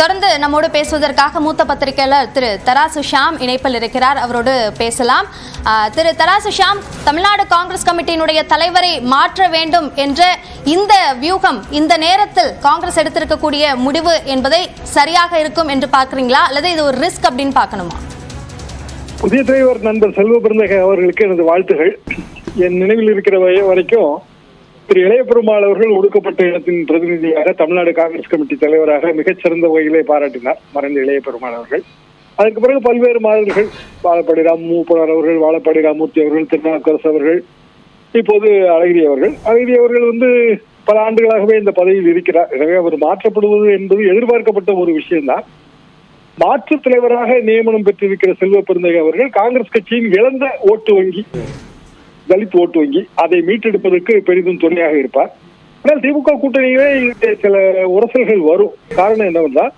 தொடர்ந்து நம்மோடு பேசுவதற்காக மூத்த பத்திரிகையாளர் திரு தராசு ஷாம் இணைப்பில் இருக்கிறார். அவரோடு பேசலாம். திரு தராசு ஷாம் தமிழ்நாடு காங்கிரஸ் கமிட்டியினுடைய தலைவரை மாற்ற வேண்டும் என்ற இந்த வியூகம் இந்த நேரத்தில் காங்கிரஸ் எடுத்திருக்கக்கூடிய முடிவு என்பதை சரியாக இருக்கும் என்று பார்க்குறீங்களா? அல்லது இது ஒரு ரிஸ்க் அப்படின்னு பார்க்கணுமா? புதிய தலைவர் நண்பர் செல்வ பிறந்தக அவர்களுக்கு எனது வாழ்த்துகள். என் நினைவில் இருக்கிற வரைக்கும் திரு இளைய பெருமாள் அவர்கள் ஒடுக்கப்பட்ட இடத்தின் பிரதிநிதியாக தமிழ்நாடு காங்கிரஸ் கமிட்டி தலைவராக மிகச்சிறந்த வகையிலே பாராட்டினார் மறைந்த இளைய பெருமாள் அவர்கள். அதற்கு பிறகு பல்வேறு மாதர்கள் வாழப்பாடி ராம் மூப்பனார் அவர்கள் வாழப்பாடி ராமூர்த்தி அவர்கள் திருநாவுக்கரசு அவர்கள் இப்போது அழகிரி அவர்கள். அழகிரி அவர்கள் வந்து பல ஆண்டுகளாகவே இந்த பதவியில் இருக்கிறார். எனவே அவர் மாற்றப்படுவது என்பது எதிர்பார்க்கப்பட்ட ஒரு விஷயம்தான். மாற்று தலைவராக நியமனம் பெற்றிருக்கிற செல்வ பெருந்தகை அவர்கள் காங்கிரஸ் கட்சியின் இழந்த ஓட்டு வங்கி தலித் ஓட்டு வங்கி அதை மீட்டெடுப்பதற்கு பெரிதும் துணையாக இருப்பார். ஆனால் திமுக கூட்டணியிலே சில உரசல்கள் வரும். காரணம் என்னவென்றால்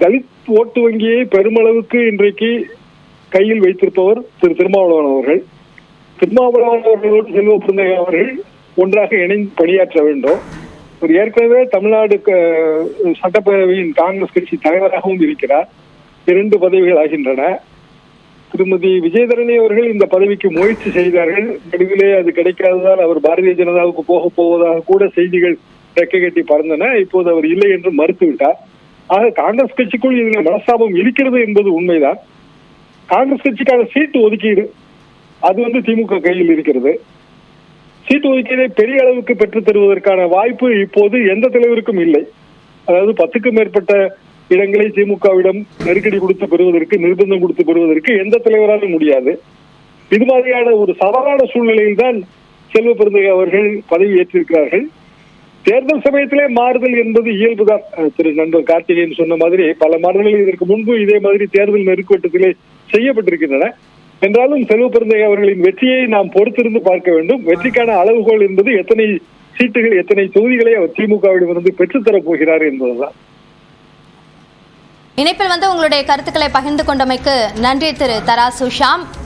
தலித் ஓட்டு வங்கியை பெருமளவுக்கு இன்றைக்கு கையில் வைத்திருப்பவர் திரு திருமாவளவன் அவர்கள். திருமாவளவன் அவர்களோடு செல்வ பிறந்தகை அவர்கள் ஒன்றாக இணைந்து பணியாற்ற வேண்டும். ஒரு ஏற்கனவே தமிழ்நாடு க- சட்டப்பேரவையின் காங்கிரஸ் கட்சி தலைவராகவும் இருக்கிறார். இரண்டு பதவிகள் ஆகின்றன. திருமதி விஜயதரணி அவர்கள் இந்த பதவிக்கு முயற்சி செய்தார்கள். நடுவிலே அது கிடைக்காததால் அவர் பாரதிய ஜனதாவுக்கு போக போவதாக கூட செய்திகள் ரெக்கை கட்டி பறந்தன. இப்போது அவர் இல்லை என்று மறுத்துவிட்டார். ஆக காங்கிரஸ் கட்சிக்குள் இதில் மனஸ்தாபம் இருக்கிறது என்பது உண்மைதான். காங்கிரஸ் கட்சிக்கான சீட்டு ஒதுக்கீடு அது வந்து திமுக கையில் இருக்கிறது. சீட்டு ஒதுக்கீடை பெரிய அளவுக்கு பெற்றுத் தருவதற்கான வாய்ப்பு இப்போது எந்த தலைவருக்கும் இல்லை. அதாவது பத்துக்கும் மேற்பட்ட இடங்களை திமுகவிடம் நெருக்கடி கொடுத்து பெறுவதற்கு நிர்பந்தம் கொடுத்து பெறுவதற்கு எந்த தலைவராலும் முடியாது. இது மாதிரியான ஒரு சவாலான சூழ்நிலையில் தான் செல்வ பெருந்தகை அவர்கள் பதவி ஏற்றிருக்கிறார்கள். தேர்தல் சமயத்திலே மாறுதல் என்பது இயல்புதான் திரு நண்பர் கார்த்திகேயன் சொன்ன மாதிரி பல மாறுதல்கள் இதற்கு முன்பு இதே மாதிரி தேர்தல் நெருக்கட்டத்திலே செய்யப்பட்டிருக்கின்றன. என்றாலும் செல்வ பெருந்தகை அவர்களின் வெற்றியை நாம் பொறுத்திருந்து பார்க்க வேண்டும். வெற்றிக்கான அளவுகோல் என்பது எத்தனை சீட்டுகள் எத்தனை தொகுதிகளை அவர் திமுகவிடமிருந்து பெற்றுத்தரப் போகிறார் என்பதுதான். இணைப்பில் வந்து உங்களுடைய கருத்துக்களை பகிர்ந்து கொண்டமைக்கு நன்றி திரு தராசு. ஷாம்